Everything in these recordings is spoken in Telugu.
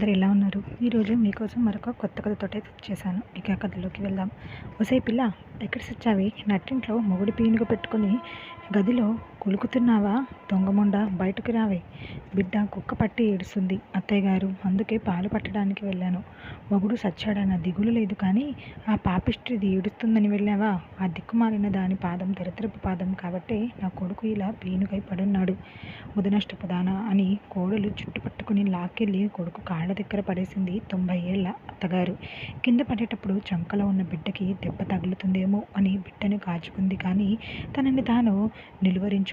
అందరు ఎలా ఉన్నారు? ఈరోజు మీకోసం మరొక కొత్త కథతోటే చేశాను. ఇక కథలోకి వెళ్దాం. ఒసే పిల్ల ఎక్కడ సచ్చావి? నట్టింట్లో మొగుడి పీనుగ పెట్టుకొని గదిలో కొలుకుతున్నావా? దొంగముండ బయటకు రావే. బిడ్డ కుక్క పట్టి ఏడుస్తుంది. అత్తయ్య గారు అందుకే పాలు పట్టడానికి వెళ్ళాను. మొగుడు సచ్చాడన్న దిగులు లేదు కానీ ఆ పాపిష్టిది ఏడుస్తుందని వెళ్ళావా? ఆ దిక్కుమాలిన దాని పాదం దరిద్రపు పాదం కాబట్టే నా కొడుకు ఇలా పీనుగై పడున్నాడు. ఉదనష్ట దానా అని కోడలు చుట్టుపట్టుకుని లాక్కెళ్ళి కొడుకు కాళ్ళ దగ్గర పడేసింది తొంభై ఏళ్ళ అత్తగారు. కింద పడేటప్పుడు చంకలో ఉన్న బిడ్డకి దెబ్బ తగులుతుందేమో అని బిడ్డని కాచుకుంది కానీ తనని తాను నిలువరించు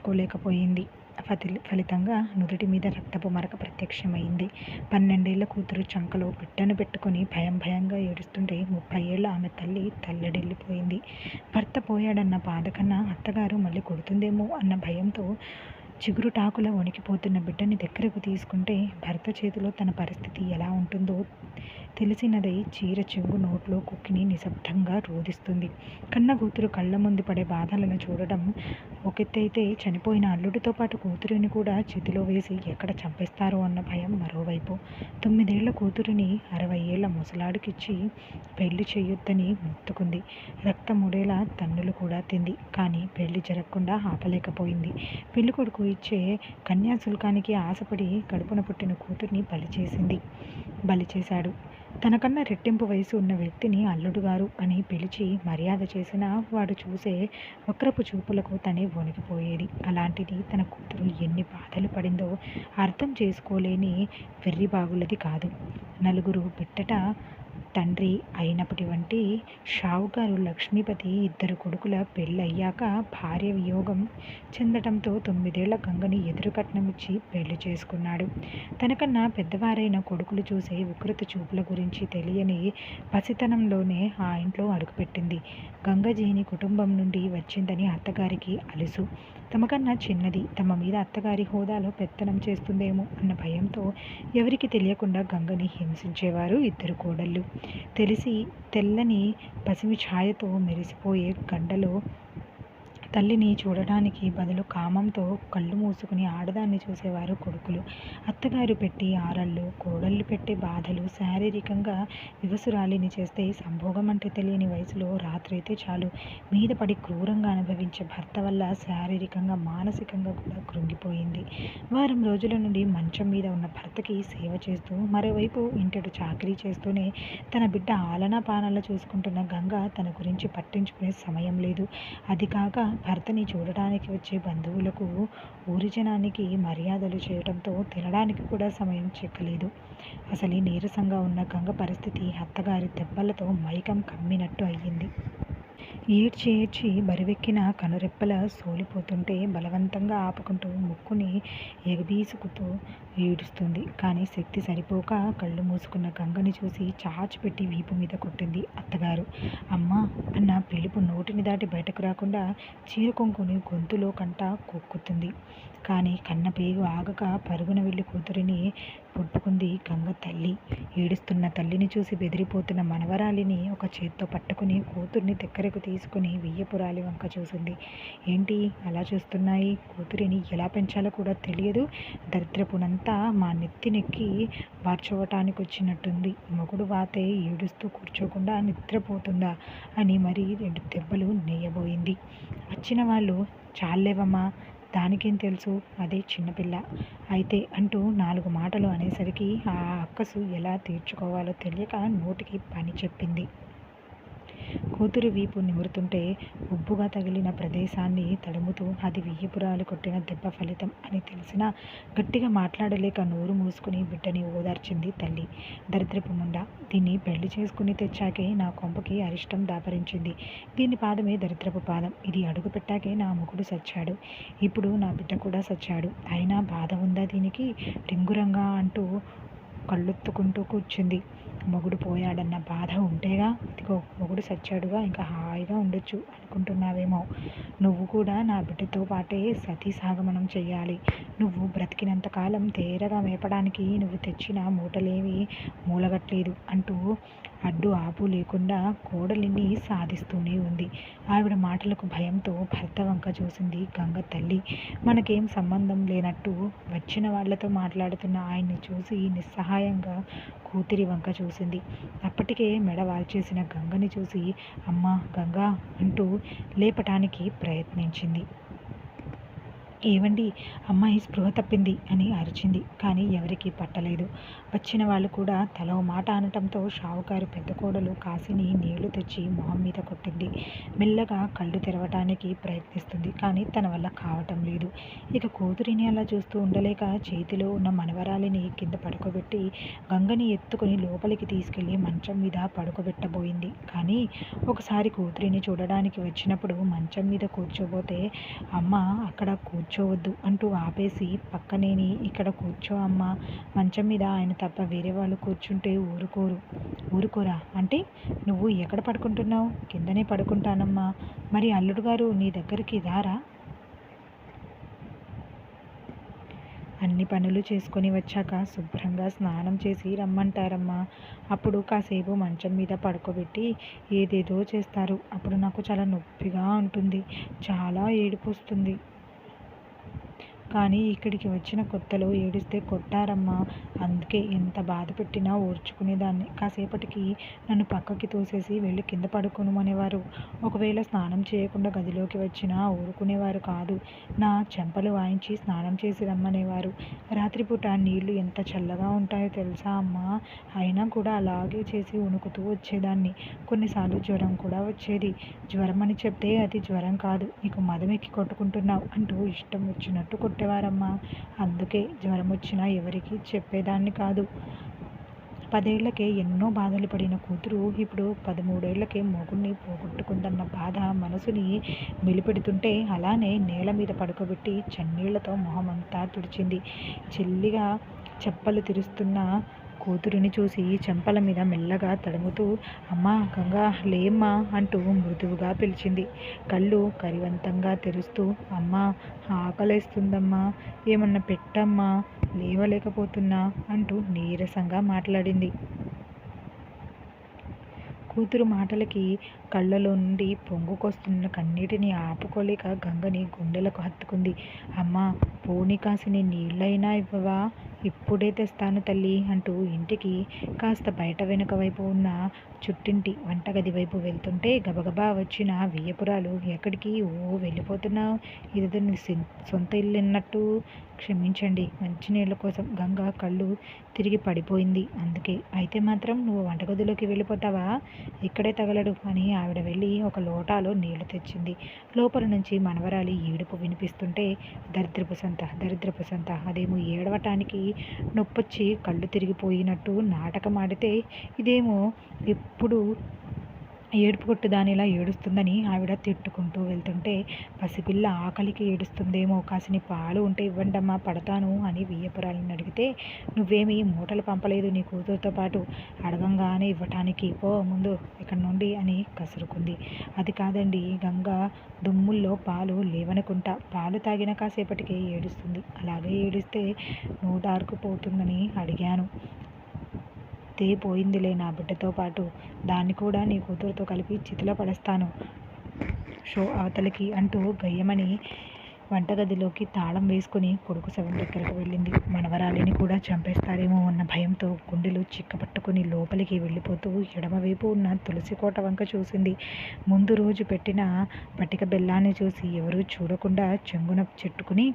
ఫలి ఫలితంగా నుదుటి మీద రక్తపు మరక ప్రత్యక్షమైంది. పన్నెండేళ్ళ కూతురు చంకలో బిడ్డను పెట్టుకుని భయం భయంగా ఏడుస్తుంటే ముప్పై ఏళ్ళ ఆమె తల్లి తల్లడిల్లిపోయింది. భర్త పోయాడన్న బాధ కన్నా అత్తగారు మళ్ళీ కొడుతుందేమో అన్న భయంతో చిగురుటాకుల వణికిపోతున్న బిడ్డని దగ్గరకు తీసుకుంటే భర్త చేతిలో తన పరిస్థితి ఎలా ఉంటుందో తెలిసినదై చీర చెంగు నోట్లో కుక్కిని నిశ్శబ్దంగా రోధిస్తుంది. కన్న కూతురు కళ్ళ ముందు పడే బాధలను చూడడం ఒకెత్తైతే చనిపోయిన అల్లుడితో పాటు కూతురిని కూడా చేతిలో వేసి ఎక్కడ చంపేస్తారో అన్న భయం మరోవైపు. తొమ్మిదేళ్ళ కూతురిని అరవై ఏళ్ళ ముసలాడికిచ్చి పెళ్ళి చేయొద్దని మొత్తుకుంది. రక్తముడేలా తన్నులు కూడా తింది. కానీ పెళ్ళి జరగకుండా ఆపలేకపోయింది. పెళ్ళి కొడుకు ఇచ్చే కన్యాశుల్కానికి ఆశపడి కడుపున పుట్టిన కూతుర్ని బలి చేసింది. బలి చేశాడు. తనకన్నా రెట్టింపు వయసు ఉన్న వ్యక్తిని అల్లుడు గారు అని పిలిచి మర్యాద చేసిన వాడు చూసే వక్రపు చూపులకు తనే వణికిపోయేది. అలాంటిది తన కూతురు ఎన్ని బాధలు పడిందో అర్థం చేసుకోలేని వెర్రిబాగులది కాదు. నలుగురు బిట్టట తండ్రి అయినటువంటి షావుకారు లక్ష్మీపతి ఇద్దరు కొడుకుల పెళ్ళయ్యాక భార్య వియోగం చెందటంతో తొమ్మిదేళ్ళ గంగని ఎదురు కట్నమిచ్చి పెళ్ళి చేసుకున్నాడు. తనకన్నా పెద్దవారైన కొడుకులు చూసే వికృత చూపుల గురించి తెలియని పసితనంలోనే ఆ ఇంట్లో అడుగుపెట్టింది. గంగజీని కుటుంబం నుండి వచ్చిందని అత్తగారికి అలుసు. తమకన్నా చిన్నది తమ మీద అత్తగారి హోదాలో పెత్తనం చేస్తుందేమో అన్న భయంతో ఎవరికి తెలియకుండా గంగని హింసించేవారు ఇద్దరు కోడళ్ళు. తెలిసి తెల్లని పసిమి ఛాయతో మెరిసిపోయే గండలో తల్లిని చూడడానికి బదులు కామంతో కళ్ళు మూసుకుని ఆడదాన్ని చూసేవారు కొడుకులు. అత్తగారు పెట్టి ఆరళ్ళు కోడళ్ళు పెట్టే బాధలు శారీరకంగా వివసురాలిని చేస్తే సంభోగం అంటే తెలియని వయసులో రాత్రి అయితే చాలు. మీద పడి క్రూరంగా అనుభవించే భర్త వల్ల శారీరకంగా మానసికంగా కూడా కృంగిపోయింది. వారం రోజుల నుండి మంచం మీద ఉన్న భర్తకి సేవ చేస్తూ మరోవైపు ఇంటడు చాకరీ చేస్తూనే తన బిడ్డ ఆలనా పానాలు చూసుకుంటున్న గంగ తన గురించి పట్టించుకునే సమయం లేదు. అది కాక భర్తని చూడడానికి వచ్చే బంధువులకు ఊరి జనానికి మర్యాదలు చేయడంతో తినడానికి కూడా సమయం చెక్కలేదు. అసలు నీరసంగా ఉన్న గంగ పరిస్థితి అత్తగారి దెబ్బలతో మైకం కమ్మినట్టు అయ్యింది. ఏడ్చి ఏడ్చి బరివెక్కిన కనురెప్పల సోలిపోతుంటే బలవంతంగా ఆపుకుంటూ ముక్కుని ఎగబీసుకుతూ ఏడుస్తుంది. కానీ శక్తి సరిపోక కళ్ళు మూసుకున్న గంగని చూసి చాచిపెట్టి వీపు మీద కొట్టింది అత్తగారు. అమ్మా అన్న పిలుపు నోటిని దాటి బయటకు రాకుండా చీర కొంకుని గొంతులో కంట కొక్కుతుంది. కానీ కన్న పేగు ఆగక పరుగున వెళ్ళి కూతురిని పొడుపుకుంది గంగ తల్లి. ఏడుస్తున్న తల్లిని చూసి బెదిరిపోతున్న మనవరాలిని ఒక చేత్తో పట్టుకుని కూతుర్ని దగ్గరకు తీసుకుని వెయ్యపురాలి వంక చూసింది. ఏంటి అలా చూస్తున్నాయి? కూతురిని ఎలా పెంచాలో కూడా తెలియదు. దరిద్రపునంత మా నెత్తినెక్కి వార్చోవటానికి వచ్చినట్టుంది. మొగుడు వాతే ఏడుస్తూ కూర్చోకుండా నిద్రపోతుందా అని మరి రెండు దెబ్బలు నెయ్యబోయింది వచ్చిన వాళ్ళు చాలేవమ్మా దానికేం తెలుసు? అదే చిన్నపిల్ల. అయితే అంటూ నాలుగు మాటలు అనేసరికి ఆ అక్కసు ఎలా తీర్చుకోవాలో తెలియక నోటికి పని చెప్పింది. కూతురు వీపు నిమురుతుంటే ఉబ్బుగా తగిలిన ప్రదేశాన్ని తడుముతూ అది వియ్యపురాలు కొట్టిన దెబ్బ ఫలితం అని తెలిసినా గట్టిగా మాట్లాడలేక నోరు మూసుకుని బిడ్డని ఓదార్చింది తల్లి. దరిద్రపు ముండ దీన్ని పెళ్ళి చేసుకుని తెచ్చాకే నా కొంపకి అరిష్టం దాపరించింది. దీని పాదమే దరిద్రపు పాదం. ఇది అడుగు పెట్టాకే నా ముగుడు సచ్చాడు. ఇప్పుడు నా బిడ్డ కూడా సచ్చాడు. అయినా బాధ ఉందా దీనికి? రింగురంగా అంటూ కళ్ళొత్తుకుంటూ కూర్చుంది. మొగుడు పోయాడన్న బాధ ఉంటేగా ఇదిగో మొగుడు సచ్చాడుగా ఇంకా హాయిగా ఉండొచ్చు అనుకుంటున్నావేమో. నువ్వు కూడా నా బిడ్డతో పాటే సతీ సాగమనం చెయ్యాలి. నువ్వు బ్రతికినంతకాలం తేరగా మేపడానికి నువ్వు తెచ్చిన మూటలేవి మూలగట్లేదు అంటూ అడ్డు ఆపు లేకుండా కోడలిని సాధిస్తూనే ఉంది. ఆవిడ మాటలకు భయంతో భర్త వంక చూసింది గంగ తల్లి. మనకేం సంబంధం లేనట్టు వచ్చిన వాళ్ళతో మాట్లాడుతున్న ఆయన్ని చూసి నిస్సహాయంగా కూతురి వంక చూసి చూసింది. అప్పటికే మెడ వాల్చేసిన గంగని చూసి అమ్మ గంగా అంటూ లేపటానికి ప్రయత్నించింది. ఏవండి అమ్మాయి స్పృహ తప్పింది అని అరిచింది. కానీ ఎవరికీ పట్టలేదు. వచ్చిన వాళ్ళు కూడా తల మాట అనటంతో షావుకారు పెద్ద కోడలు కాసిని నీళ్ళు తెచ్చి మొహం మీద కొట్టింది. మెల్లగా కళ్ళు తెరవటానికి ప్రయత్నిస్తుంది. కానీ తన వల్ల కావటం లేదు. ఇక కూతురిని అలా చూస్తూ ఉండలేక చేతిలో ఉన్న మనవరాలిని కింద పడుకోబెట్టి గంగని ఎత్తుకుని లోపలికి తీసుకెళ్ళి మంచం మీద పడుకోబెట్టబోయింది. కానీ ఒకసారి కూతురిని చూడడానికి వచ్చినప్పుడు మంచం మీద కూర్చోబోతే అమ్మ అక్కడ కూర్చోవద్దు అంటూ ఆపేసి పక్కనేని ఇక్కడ కూర్చో అమ్మ. మంచం మీద ఆయన తప్ప వేరే వాళ్ళు కూర్చుంటే ఊరుకోరు. ఊరుకోరా? అంటే నువ్వు ఎక్కడ పడుకుంటున్నావు? కిందనే పడుకుంటానమ్మా. మరి అల్లుడు గారు నీ దగ్గరికి రారా? అన్ని పనులు చేసుకొని వచ్చాక శుభ్రంగా స్నానం చేసి రమ్మంటారమ్మా. అప్పుడు కాసేపు మంచం మీద పడుకోబెట్టి ఏదేదో చేస్తారు. అప్పుడు నాకు చాలా నొప్పిగా ఉంటుంది. చాలా ఏడుపు వస్తుంది. కానీ ఇక్కడికి వచ్చిన కొత్తలో ఏడిస్తే కొట్టారమ్మా. అందుకే ఎంత బాధ పెట్టినా ఓర్చుకునేదాన్ని కాసేపటికి నన్ను పక్కకి తోసేసి వెళ్ళి కింద పడుకోమనేవారు ఒకవేళ స్నానం చేయకుండా గదిలోకి వచ్చినా ఊరుకునేవారు కాదు. నా చెంపలు వాయించి స్నానం చేసి రమ్మనేవారు. రాత్రిపూట నీళ్ళు ఎంత చల్లగా ఉంటాయో తెలుసా అమ్మా? అయినా కూడా అలాగే చేసి ఉణుకుతూ వచ్చేదాన్ని. కొన్నిసార్లు జ్వరం కూడా వచ్చేది. జ్వరం అని చెప్తే అది జ్వరం కాదు. నీకు మదమెక్కి కొట్టుకుంటున్నావు అంటూ ఇష్టం వచ్చినట్టు కొట్టు కొట్టేవారమ్మా. అందుకే జ్వరం వచ్చినా ఎవరికి చెప్పేదాన్ని కాదు. పదేళ్ళకే ఎన్నో బాధలు పడిన కూతురు ఇప్పుడు పదమూడేళ్ళకే మొగుడిని పోగొట్టుకుందన్న బాధ మనసుని మిలిపెడుతుంటే అలానే నేల మీద పడుకోబెట్టి చన్నీళ్ళతో మొహమంతా తుడిచింది. చెల్లిగా చెప్పలు తిరుస్తున్న కూతురిని చూసి చెంపల మీద మెల్లగా తడుముతూ అమ్మా గంగా లేమ్మా అంటూ మృదువుగా పిలిచింది. కళ్ళు కరివంతంగా తెరుస్తూ అమ్మా ఆకలేస్తుందమ్మా ఏమన్నా పెట్టమ్మా లేవలేకపోతున్నా అంటూ నీరసంగా మాట్లాడింది. కూతురు మాటలకి కళ్ళలో నుండి పొంగుకొస్తున్న కన్నీటిని ఆపుకోలేక గంగని గుండెలకు హత్తుకుంది. అమ్మా పోనీ కాసిని నీళ్ళైనా ఇవ్వవా? ఇప్పుడే తెస్తాను తల్లి అంటూ ఇంటికి కాస్త బయట వెనుక వైపు ఉన్న చుట్టింటి వంటగది వైపు వెళ్తుంటే గబగబా వచ్చిన వియ్యపురాలు ఎక్కడికి? ఓ వెళ్ళిపోతున్నావు? ఇది సొంత ఇల్లు అన్నట్టు క్షమించండి. మంచినీళ్ళ కోసం గంగ కళ్ళు తిరిగి పడిపోయింది. అందుకే అయితే మాత్రం నువ్వు వంటగదిలోకి వెళ్ళిపోతావా? ఇక్కడే తగలడు అని ఆవిడ వెళ్ళి ఒక లోటాలో నీళ్ళు తెచ్చింది. లోపల నుంచి మనవరాలి ఏడుపు వినిపిస్తుంటే దరిద్రపు సంత దరిద్రపు సంత అదేమో ఏడవటానికి నొప్పొచ్చి కళ్ళు తిరిగిపోయినట్టు నాటకం ఆడితే ఇదేమో ఎప్పుడు ఏడుపు కొట్టు దానిలా ఏడుస్తుందని ఆవిడ తిట్టుకుంటూ వెళ్తుంటే పసిపిల్ల ఆకలికి ఏడుస్తుందేమో కాసిని పాలు ఉంటే ఇవ్వండమ్మా పడతాను అని వియ్యపురాలను అడిగితే నువ్వేమీ మూటలు పంపలేదు నీ కూతురుతో పాటు అడగంగానే ఇవ్వటానికి. పో ముందు ఇక్కడ నుండి అని కసురుకుంది. అది కాదండి గంగ దుమ్ముల్లో పాలు లేవనుకుంటా. పాలు తాగిన కాసేపటికే ఏడుస్తుంది. అలాగే ఏడిస్తే నోటారుకుపోతుందని అడిగాను. తే పోయిందిలే నా బిడ్డతో పాటు. దాన్ని కూడా నీ కూతురుతో కలిపి చితిలో పడేస్తాను షో అవతలికి అంటూ గయ్యమని వంటగదిలోకి తాళం వేసుకుని కొడుకు శవం దగ్గరకు వెళ్ళింది. మనవరాలిని కూడా చంపేస్తారేమో అన్న భయంతో గుండెలు చిక్కపట్టుకుని లోపలికి వెళ్ళిపోతూ ఎడమవైపు ఉన్న తులసి కోట వంక చూసింది. ముందు రోజు పెట్టిన పట్టిక బెల్లాన్ని చూసి ఎవరూ చూడకుండా చెంగున చెట్టుకుని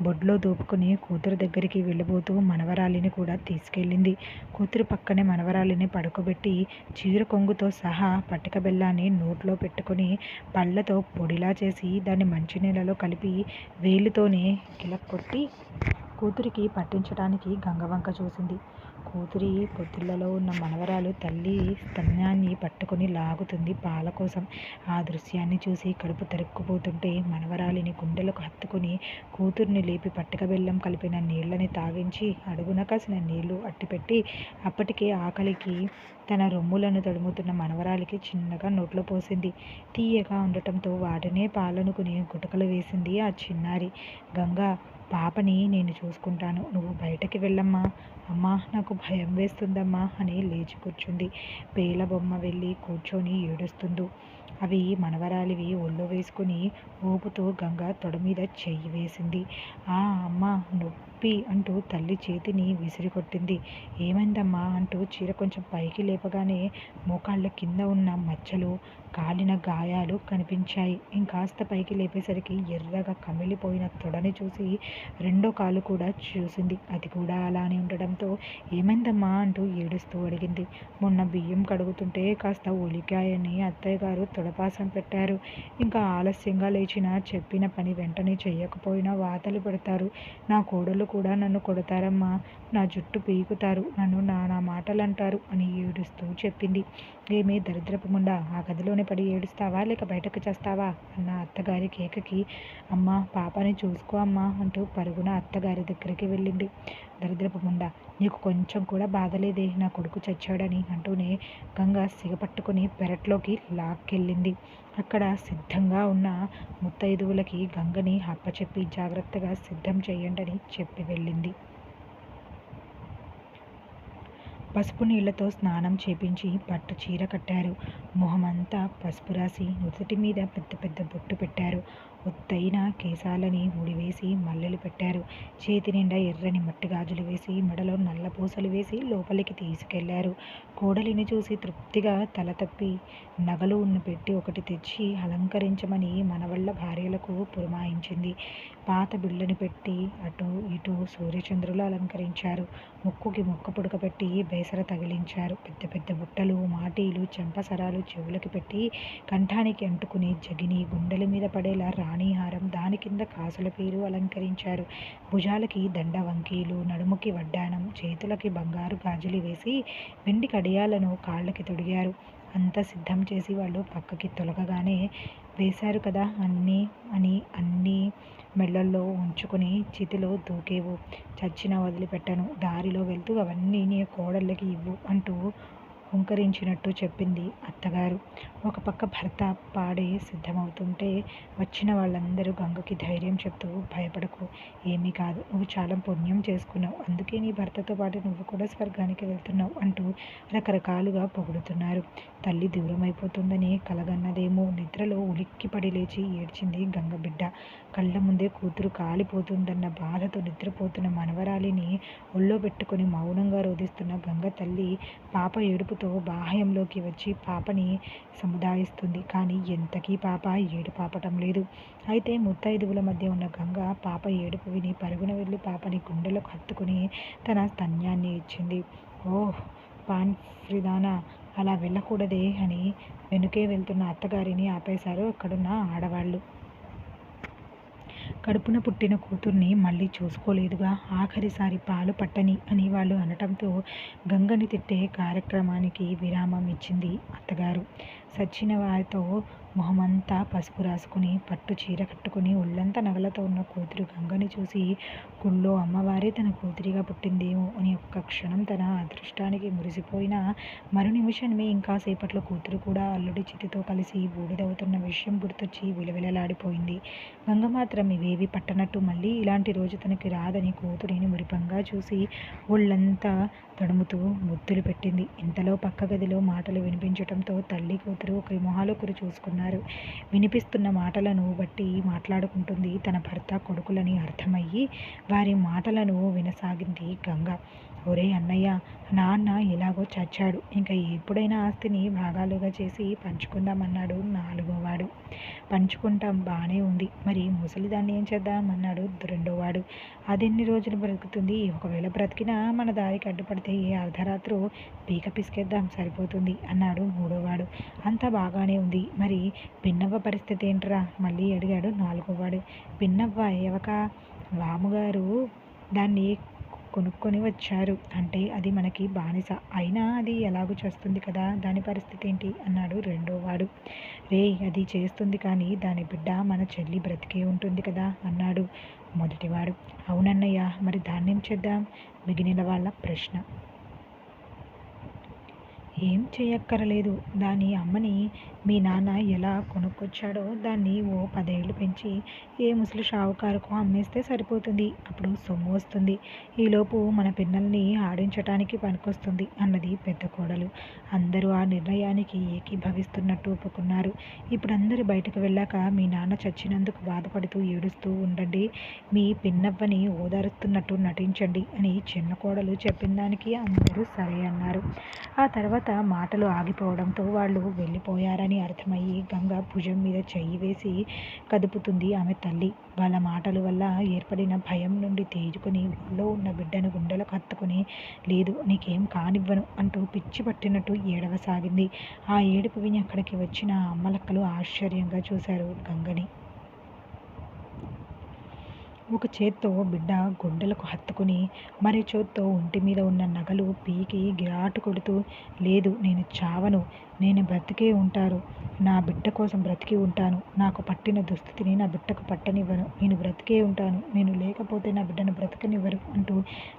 బొడ్లో దూపుకుని కూతురు దగ్గరికి వెళ్ళబోతూ మనవరాలిని కూడా తీసుకెళ్ళింది. కూతురు పక్కనే మనవరాలిని పడుకోబెట్టి చీర కొంగుతో సహా పట్టిక బెల్లాన్ని నోట్లో పెట్టుకుని పళ్ళతో పొడిలా చేసి దాన్ని మంచినీళ్ళలో కలిపి వేలితోనే కిలక్కొట్టి కూతురికి పట్టించడానికి గంగవంక చూసింది. కూతురి పొత్తిళ్ళలో ఉన్న మనవరాలు తల్లి స్తన్యాన్ని పట్టుకొని లాగుతుంది పాల కోసం. ఆ దృశ్యాన్ని చూసి కడుపు తరుక్కుపోతుంటే మనవరాలిని గుండెలకు హత్తుకుని కూతుర్ని లేపి పట్టుక బెల్లం కలిపిన నీళ్ళని తాగించి అడుగున కాసిన నీళ్ళు అట్టిపెట్టి అప్పటికే ఆకలికి తన రొమ్ములను తడుముతున్న మనవరాలికి చిన్నగా నోట్లో పోసింది. తీయగా ఉండటంతో వాటినే పాలనుకుని గుటకలు వేసింది ఆ చిన్నారి. గంగా పాపని నేను చూసుకుంటాను. నువ్వు బయటకి వెళ్ళమ్మా. అమ్మా నాకు భయం వేస్తుందమ్మా అని లేచి కూర్చుంది. పేల బొమ్మ వెళ్ళి కూర్చొని ఏడుస్తుందో అవి మనవరాలివి ఒళ్ళో వేసుకుని ఊపుతూ గంగ తొడ మీద చెయ్యి వేసింది. ఆ అమ్మ నొప్పి అంటూ తల్లి చేతిని విసిరికొట్టింది. ఏమైందమ్మా అంటూ చీర కొంచెం పైకి లేపగానే మోకాళ్ళ కింద ఉన్న మచ్చలు కాలిన గాయాలు కనిపించాయి. ఇంకాస్త పైకి లేపేసరికి ఎర్రగా కమిలిపోయిన తొడని చూసి రెండో కాలు కూడా చూసింది. అది కూడా అలానే ఉండడంతో ఏమైందమ్మా అంటూ ఏడుస్తూ అడిగింది. మొన్న బియ్యం కడుగుతుంటే కాస్త ఒలికాయని అత్తయ్య గారు తొడపాసం పెట్టారు. ఇంకా ఆలస్యంగా లేచినా చెప్పిన పని వెంటనే చేయకపోయినా వాతలు పెడతారు. నా కోడలు కూడా నన్ను కొడతారమ్మా. నా జుట్టు పీకుతారు. నన్ను నా మాటలు అంటారు అని ఏడుస్తూ చెప్పింది. ఏమీ దరిద్రపు ముండా ఆ గదిలోనే పడి ఏడుస్తావా? లేక బయటకు చేస్తావా? అన్న అత్తగారి కేకకి అమ్మ పాపని చూసుకో అమ్మా అంటూ పరుగున అత్తగారి దగ్గరికి వెళ్ళింది. దరిద్రపు ముండా నీకు కొంచెం కూడా బాధలేదే? నా కొడుకు చచ్చాడని అంటూనే గంగ సిగపట్టుకుని పెరట్లోకి లాక్కెళ్ళింది. అక్కడ సిద్ధంగా ఉన్న ముత్తైదువులకి గంగని అప్పచెప్పి జాగ్రత్తగా సిద్ధం చేయండి చెప్పి వెళ్ళింది. పసుపు నీళ్ళతో స్నానం చేపించి పట్టు చీర కట్టారు. మొహమంతా పసుపు రాసి నుదుటి మీద పెద్ద పెద్ద బొట్టు పెట్టారు. ఒత్తైన కేశాలని ముడివేసి మల్లెలు పెట్టారు. చేతి నిండా ఎర్రని మట్టి గాజులు వేసి మెడలో నల్ల పూసలు వేసి లోపలికి తీసుకెళ్ళారు. కోడలిని చూసి తృప్తిగా తల తప్పి నగలు ఉన్న పెట్టి ఒకటి తెచ్చి అలంకరించమని మనవళ్ళ భార్యలకు పురమాయించింది. పాత బిళ్ళని పెట్టి అటు ఇటు సూర్యచంద్రులు అలంకరించారు. ముక్కుకి ముక్క పుడక పెట్టి బేసర తగిలించారు. పెద్ద పెద్ద బుట్టలు మాటీలు చెంపసరాలు చెవులకి పెట్టి కంఠానికి అంటుకుని జగిని గుండెల మీద పడేలా రాణిహారం దాని కింద కాసుల పేరు అలంకరించారు. భుజాలకి దండ వంకీలు నడుముకి వడ్డానం చేతులకి బంగారు గాజులు వేసి వెండి కడియాలను కాళ్ళకి తొడిగారు. అంతా సిద్ధం చేసి వాళ్ళు పక్కకి తొలగగానే వేశారు కదా అన్నీ అని అన్నీ మెళ్ళల్లో ఉంచుకుని చితిలో దూకేవు. చచ్చిన వదిలిపెట్టను. దారిలో వెళ్తూ అవన్నీ నీ కోడళ్ళకి ఇవ్వు అంటూ హుంకరించినట్టు చెప్పింది అత్తగారు. ఒక పక్క భర్త పాడే సిద్ధమవుతుంటే వచ్చిన వాళ్ళందరూ గంగకి ధైర్యం చెప్తూ భయపడకు ఏమీ కాదు నువ్వు చాలా పుణ్యం చేసుకున్నావు. అందుకే నీ భర్తతో పాటు నువ్వు కూడా స్వర్గానికి వెళ్తున్నావు అంటూ రకరకాలుగా పొగుడుతున్నారు. తల్లి దూరమైపోతుందని కలగన్నదేమో నిద్రలో ఉలిక్కిపడి లేచి ఏడ్చింది గంగ బిడ్డ కళ్ళ ముందే కూతురు కాలిపోతుందన్న బాధతో నిద్రపోతున్న మనవరాలిని ఒళ్ళో పెట్టుకొని మౌనంగా రోధిస్తున్న గంగ తల్లి పాప ఏడుపుతో బాహ్యంలోకి వచ్చి పాపని సముదాయిస్తుంది. కానీ ఎంతకీ పాప ఏడు పాపటం లేదు. అయితే ముత్తైదువుల మధ్య ఉన్న గంగ పాప ఏడుపు విని పరుగున వెళ్ళి పాపని గుండెలకు హత్తుకుని తన స్తన్యాన్ని ఇచ్చింది. ఓహ్ పాన్ ఫ్రిదానా అలా వెళ్ళకూడదే అని వెనుకే వెళ్తున్న అత్తగారిని ఆపేశారు అక్కడున్న ఆడవాళ్ళు. కడుపున పుట్టిన కూతుర్ని మళ్ళీ చూసుకోలేదుగా. ఆఖరిసారి పాలు పట్టని అని వాళ్ళు అనటంతో గంగని తిట్టే కార్యక్రమానికి విరామం ఇచ్చింది అత్తగారు. సచ్చిన వారితో మొహమంతా పసుపు రాసుకుని పట్టు చీర కట్టుకుని ఒళ్ళంతా నగలతో ఉన్న కూతురు గంగని చూసి గుళ్ళో అమ్మవారే తన కూతురిగా పుట్టిందేమో అని ఒక్క క్షణం తన అదృష్టానికి మురిసిపోయిన మరు నిమిషమే ఇంకా సేపట్లో కూతురు కూడా అల్లుడి చితితో కలిసి బూడిదవుతున్న విషయం గుర్తొచ్చి విలవిలలాడిపోయింది. గంగ మాత్రం ఇవేవి పట్టనట్టు మళ్ళీ ఇలాంటి రోజు తనకి రాదని కూతురిని మురిపంగా చూసి ఒళ్ళంతా తడుముతూ ముద్దులు పెట్టింది. ఇంతలో పక్క గదిలో మాటలు వినిపించటంతో తల్లి కూతురు ఒకరి మొహాలొకరు చూసుకున్నారు. వినిపిస్తున్న మాటలను బట్టి మాట్లాడుకుంటుంది తన భర్త కొడుకులని అర్థమయ్యి వారి మాటలను వినసాగింది గంగ. ఒరే అన్నయ్య నాన్న ఎలాగో చచ్చాడు. ఇంకా ఎప్పుడైనా ఆస్తిని భాగాలుగా చేసి పంచుకుందామన్నాడు నాలుగోవాడు. పంచుకుంటాం బాగానే ఉంది. మరి ముసలిదాన్ని ఏం చేద్దాం? అన్నాడు రెండోవాడు. అదెన్ని రోజులు బ్రతుకుతుంది? ఒకవేళ బ్రతికినా మన దారికి అడ్డుపడితే ఏ అర్ధరాత్రు పీక పిసికేద్దాం సరిపోతుంది అన్నాడు మూడోవాడు. అంతా బాగానే ఉంది. మరి పిన్నవ్వ పరిస్థితి ఏంట్రా? మళ్ళీ అడిగాడు నాలుగోవాడు. పిన్నవ్వ ఏవక వాముగారు దాన్ని కొనుక్కొని వచ్చారు. అంటే అది మనకి బానిస. అయినా అది ఎలాగూ చేస్తుంది కదా? దాని పరిస్థితి ఏంటి? అన్నాడు రెండో వాడు. రే అది చేస్తుంది కానీ దాని బిడ్డ మన చెల్లి బ్రతికే ఉంటుంది కదా? అన్నాడు మొదటివాడు. అవునన్నయ్య మరి దాన్నేం చేద్దాం? మిగిలిన వాళ్ళ ప్రశ్న. ఏం చేయక్కరలేదు. దాని అమ్మని మీ నాన్న ఎలా కొనుక్కొచ్చాడో దాన్ని ఓ పదేళ్ళు పెంచి ఏ ముసలి షావుకారుకు అమ్మేస్తే సరిపోతుంది. అప్పుడు సొమ్ము వస్తుంది. ఈలోపు మన పిన్నల్ని ఆడించటానికి పనికొస్తుంది అన్నది పెద్ద కోడలు. అందరూ ఆ నిర్ణయానికి ఏకీభవిస్తున్నట్టు ఒప్పుకున్నారు. ఇప్పుడు అందరూ బయటకు వెళ్ళాక మీ నాన్న చచ్చినందుకు బాధపడుతూ ఏడుస్తూ ఉండండి. మీ పిన్నవ్వని ఓదారుస్తున్నట్టు నటించండి అని చిన్న కోడలు చెప్పిన దానికి అందరూ సరే అన్నారు. ఆ తర్వాత మాటలు ఆగిపోవడంతో వాళ్ళు వెళ్ళిపోయారని అర్థమయ్యి గంగ భుజం మీద చెయ్యి వేసి కదుపుతుంది ఆమె తల్లి. వాళ్ళ మాటల వల్ల ఏర్పడిన భయం నుండి తేజుకొని ఊళ్ళో ఉన్న బిడ్డను గుండెలకు హత్తుకొని లేదు నీకేం కానివ్వను అంటూ పిచ్చి పట్టినట్టు ఏడవసాగింది. ఆ ఏడుపు విని అక్కడికి వచ్చిన అమ్మలక్కలు ఆశ్చర్యంగా చూశారు గంగని. ఒక చేత్తో బిడ్డ గుండెలకు హత్తుకుని మరో చేత్తో ఒంటి మీద ఉన్న నగలు పీకి గిరాటు కొడుతూ లేదు నేను చావను. నేను బ్రతికే ఉంటారు. నా బిడ్డ కోసం బ్రతికి ఉంటాను. నాకు పట్టిన దుస్థితిని నా బిడ్డకు పట్టనివ్వను. నేను బ్రతికే ఉంటాను. నేను లేకపోతే నా బిడ్డను బ్రతకనివ్వరు అంటూ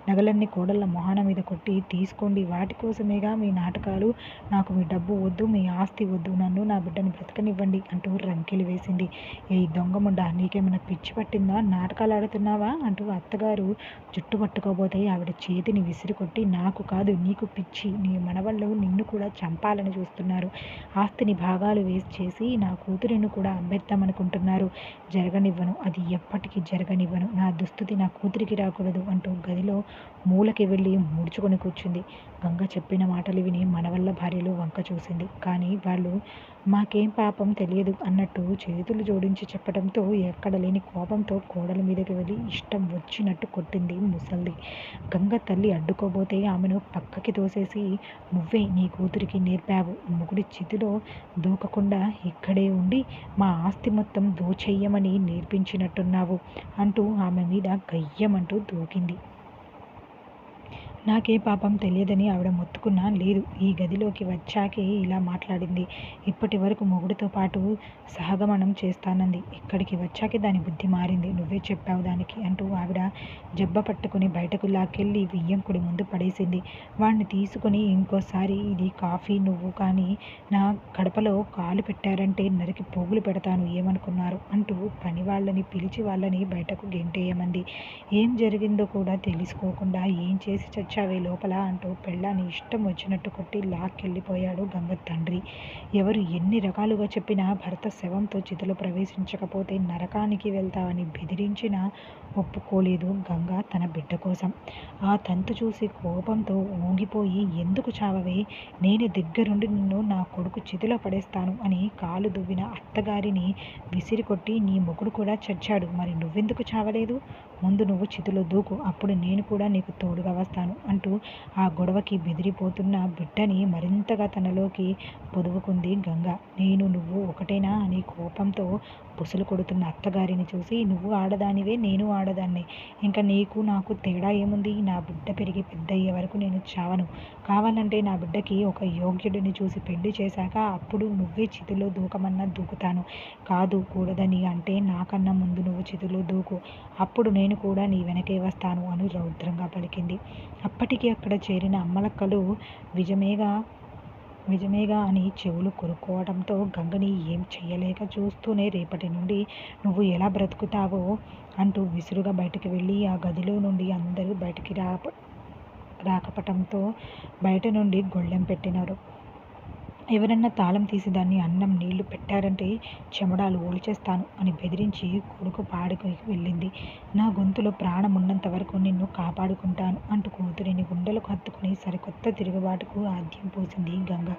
నగలన్నీ కోడళ్ళ మొహాన మీద కొట్టి తీసుకోండి. వాటి కోసమేగా మీ నాటకాలు. నాకు మీ డబ్బు వద్దు మీ ఆస్తి వద్దు. నన్ను నా బిడ్డను బ్రతకనివ్వండి అంటూ రంకెలు వేసింది. ఏ దొంగముండ నీకేమైనా పిచ్చి పట్టిందా? నాటకాలు ఆడుతున్నావా? అంటూ అత్తగారు జుట్టు పట్టుకోబోతే ఆవిడ చేతిని విసిరికొట్టి నాకు కాదు నీకు పిచ్చి. నీ మనవళ్ళు నిన్ను కూడా చంపాలని చూస్తున్నారు. ఆస్తిని భాగాలు వేసి చేసి నా కూతురిని కూడా అమ్మేద్దామనుకుంటున్నారు జరగనివ్వను. అది ఎప్పటికీ జరగనివ్వను. నా దుస్థితి నా కూతురికి రాకూడదు అంటూ గదిలో మూలకి వెళ్ళి ముడుచుకొని కూర్చుంది. గంగ చెప్పిన మాటలు విని మనవల్ల భార్యలు వంక చూసింది. కానీ వాళ్ళు మాకేం పాపం తెలియదు అన్నట్టు చేతులు జోడించి చెప్పడంతో ఎక్కడ లేని కోపంతో కోడల మీదకి వెళ్ళి ఇష్టం వచ్చినట్టు కొట్టింది ముసల్ది. గంగ తల్లి అడ్డుకోబోతే ఆమెను పక్కకి తోసేసి నువ్వే నీ కూతురికి నేర్పావు. మొగుడి చితిలో దూకకుండా ఇక్కడే ఉండి మా ఆస్తి మొత్తం దోచెయ్యమని నేర్పించినట్టున్నావు అంటూ ఆమె మీద గయ్యమంటూ దూకింది. నాకే పాపం తెలియదని ఆవిడ మొత్తుకున్నా లేదు ఈ గదిలోకి వచ్చాకే ఇలా మాట్లాడింది. ఇప్పటి వరకు మొగుడితో పాటు సహగమనం చేస్తానంది. ఇక్కడికి వచ్చాకే దాని బుద్ధి మారింది. నువ్వే చెప్పావు దానికి అంటూ ఆవిడ జబ్బ పట్టుకుని బయటకు లాక్కెళ్ళి వియ్యంకుడి ముందు పడేసింది. వాడిని తీసుకుని ఇంకోసారి ఇది కాఫీ నువ్వు కానీ నా గడపలో కాలు పెట్టారంటే నరికి పోగులు పెడతాను ఏమనుకున్నారు? అంటూ పని వాళ్ళని పిలిచి వాళ్ళని బయటకు గెంటేయమంది. ఏం జరిగిందో కూడా తెలుసుకోకుండా ఏం చేసి చచ్చి వచ్చావే లోపల అంటూ పెళ్ళాన్ని ఇష్టం వచ్చినట్టు కొట్టి లాక్కెళ్ళిపోయాడు గంగ తండ్రి. ఎవరు ఎన్ని రకాలుగా చెప్పినా భర్త శవంతో చితిలో ప్రవేశించకపోతే నరకానికి వెళ్తావని బెదిరించినా ఒప్పుకోలేదు గంగ తన బిడ్డ కోసం. ఆ తంతు చూసి కోపంతో ఊగిపోయి ఎందుకు చావవే? నేను దగ్గరుండి నిన్ను నా కొడుకు చితిలో పడేస్తాను అని కాలు దువ్విన అత్తగారిని విసిరికొట్టి నీ మొగుడు కూడా చచ్చాడు. మరి నువ్వెందుకు చావలేదు? ముందు నువ్వు చితిలో దూకు అప్పుడు నేను కూడా నీకు తోడుగా వస్తాను అంటూ ఆ గొడవకి బెదిరిపోతున్న బిడ్డని మరింతగా తనలోకి పొదువుకుంది గంగ. నేను నువ్వు ఒకటేనా అని కోపంతో బుసలు కొడుతున్న అత్తగారిని చూసి నువ్వు ఆడదానివే నేను ఆడదాన్ని. ఇంకా నీకు నాకు తేడా ఏముంది? నా బిడ్డ పెరిగి పెద్ద అయ్యే వరకు నేను చావను. కావాలంటే నా బిడ్డకి ఒక యోగ్యుడిని చూసి పెళ్ళి చేశాక అప్పుడు నువ్వే చితిలో దూకమన్నా దూకుతాను. కాదు కూడదని అంటే నాకన్నా ముందు నువ్వు చితిలో దూకు. అప్పుడు నేను నేను కూడా నీ వెనకే వస్తాను అని రౌద్రంగా పలికింది. అప్పటికి అక్కడ చేరిన అమ్మలక్కలు విజమేగా నిజమేగా అని చెవులు కొరుక్కోవడంతో గంగని ఏం చెయ్యలేక చూస్తూనే రేపటి నుండి నువ్వు ఎలా బ్రతుకుతావో అంటూ విసురుగా బయటకు వెళ్ళి ఆ గదిలో నుండి అందరూ బయటికి రాప రాకపటంతో బయట నుండి గొళ్ళెం పెట్టినారు. ఎవరన్నా తాళం తీసి దాన్ని అన్నం నీళ్ళు పెట్టారంటే చెమడాలు ఓల్చేస్తాను అని బెదిరించి కొడుకు పాడుకు వెళ్ళింది. నా గొంతులో ప్రాణం ఉన్నంత వరకు నిన్ను కాపాడుకుంటాను అంటూ కూతురిని గుండెలకు హత్తుకుని సరికొత్త తిరుగుబాటుకు ఆద్యం పోసింది గంగ.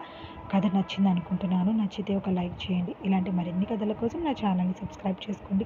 కథ నచ్చింది అనుకుంటున్నాను నచ్చితే ఒక లైక్ చేయండి. ఇలాంటి మరిన్ని కథల కోసం నా ఛానల్ని సబ్స్క్రైబ్ చేసుకోండి.